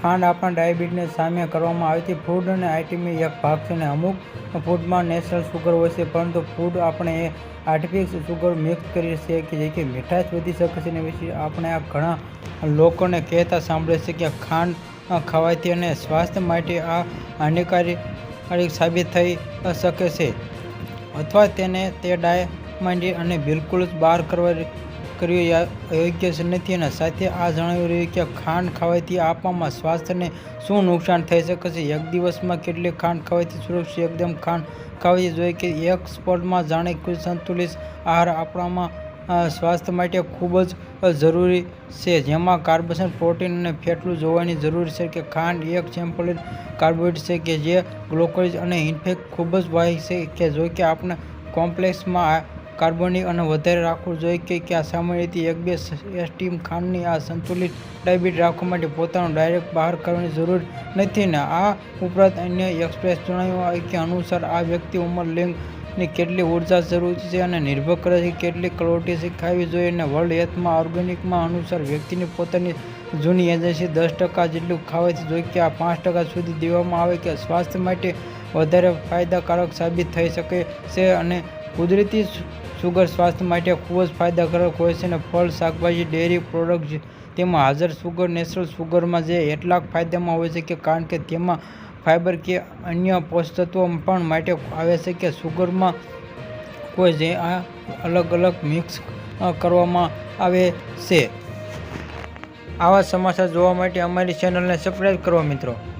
ખાંડ આપણા ડાયાબિટીસને સામે કરવામાં આવતી ફૂડ અને આઇટમનો એક ભાગ છે અને અમુક ફૂડમાં નેચરલ સુગર હોય છે, પરંતુ ફૂડ આપણે આર્ટિફિશિયલ સુગર મિક્સ કરી છે કે જેથી મીઠાશ વધી શકે છે અને પછી આપણે આ ઘણા લોકોને કહેતા સાંભળે છે કે ખાંડ ખાવાથી અને સ્વાસ્થ્ય માટે આ હાનિકારક સાબિત થઈ શકે છે. અથવા તેને તે ડાયમાંથી અને બિલકુલ જ બહાર કરવા કરવી એ યોગ્ય જ નથી અને સાથે આ જણાવી રહ્યું કે ખાંડ ખાવાથી આપવામાં સ્વાસ્થ્યને શું નુકસાન થઈ શકે છે? એક દિવસમાં કેટલી ખાંડ ખાવાથી સુરક્ષિત એકદમ ખાંડ ખાવી જોઈએ કે એક સ્પોટમાં જાણે સંતુલિત આહાર આપણામાં સ્વાસ્થ્ય માટે ખૂબ જ જરૂરી છે. જેમાં કાર્બોસન પ્રોટીન અને ફેટલું જોવાની જરૂર છે કે ખાંડ એક સેમ્પલ કાર્બોહાઈડ્રેટ છે કે જે ગ્લુકોઝ અને ઇન્ફેક્ટ ખૂબ જ વાય છે કે જો કે આપણે કોમ્પ્લેક્સમાં કાર્બોનિક અને વધારે રાખવું જોઈએ કે ક્યાં? સામાન્ય રીતે એક બે એસ્ટીમ ખાંડની આ સંતુલિત ડાયાબિટીસ રાખવા માટે પોતાનું ડાયરેક્ટ બહાર કરવાની જરૂર નથી ને આ ઉપરાંત અન્ય એક્સપ્રેસ જણાવ્યું કે અનુસાર આ વ્યક્તિ ઉંમર લિંગની કેટલી ઊર્જા જરૂરી છે અને નિર્ભર કરે છે, કેટલી કલોટી ખાવી જોઈએ અને વર્લ્ડ હેલ્થમાં ઓર્ગેનિકમાં અનુસાર વ્યક્તિની પોતાની જૂની એજન્સી દસ ટકા જેટલું ખાવાથી જોઈએ કે આ પાંચ ટકા સુધી દેવામાં આવે કે સ્વાસ્થ્ય માટે વધારે ફાયદાકારક સાબિત થઈ શકે છે અને કુદરતી સુગર સ્વાસ્થ્ય માટે ખૂબ જ ફાયદાકારક હોય છે અને ફળ, શાકભાજી, ડેરી પ્રોડક્ટ તેમાં હાજર સુગર, નેચરલ સુગરમાં જે એટલા ફાયદામાં હોય છે કે કારણ કે તેમાં ફાઇબર કે અન્ય પોષતત્વો પણ માટે આવે છે કે સુગરમાં કોઈ જે આ અલગ અલગ મિક્સ કરવામાં આવે છે. આવા સમાચાર જોવા માટે અમારી ચેનલને સબસ્ક્રાઈબ કરો મિત્રો.